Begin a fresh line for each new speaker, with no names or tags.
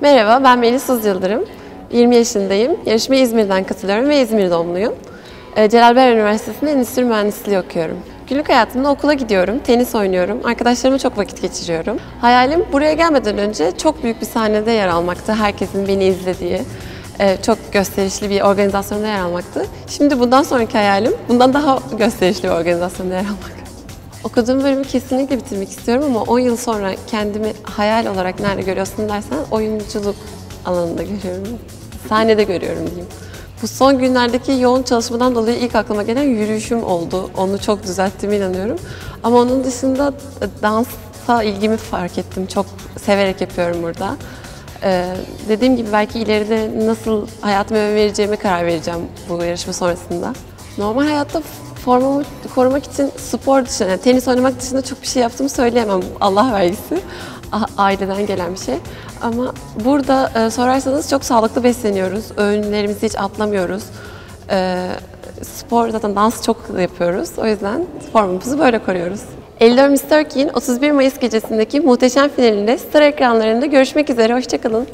Merhaba, ben Melis Uz Yıldırım. 20 yaşındayım. Yarışmaya İzmir'den katılıyorum ve İzmir doğumluyum. Ee, Celal Bayar Üniversitesi'nde Endüstri Mühendisliği okuyorum. Günlük hayatımda okula gidiyorum, tenis oynuyorum, arkadaşlarımla çok vakit geçiriyorum. Hayalim buraya gelmeden önce çok büyük bir sahnede yer almaktı, herkesin beni izlediği. e, Çok gösterişli bir organizasyonda yer almaktı. Şimdi bundan sonraki hayalim bundan daha gösterişli bir organizasyonda yer almak. Okuduğum bölümü kesinlikle bitirmek istiyorum ama 10 yıl sonra kendimi hayal olarak nerede görüyorsun dersen oyunculuk alanında görüyorum. Sahnede görüyorum diyeyim. Bu son günlerdeki yoğun çalışmadan dolayı ilk aklıma gelen yürüyüşüm oldu. Onu çok düzelttiğime inanıyorum. Ama onun dışında dansa ilgimi fark ettim. Çok severek yapıyorum burada. Ee, dediğim gibi belki ileride nasıl hayatıma vereceğime karar vereceğim bu yarışma sonrasında. Normal hayatta formamı korumak için spor dışında, yani tenis oynamak dışında çok bir şey yaptığımı söyleyemem. Allah vergisi. A- Aileden gelen bir şey. Ama burada e, sorarsanız çok sağlıklı besleniyoruz. Öğünlerimizi hiç atlamıyoruz. E, spor zaten dans çok yapıyoruz. O yüzden formumuzu böyle koruyoruz. 54 Miss Turkey'in 31 Mayıs gecesindeki muhteşem finalinde star ekranlarında görüşmek üzere. Hoşçakalın.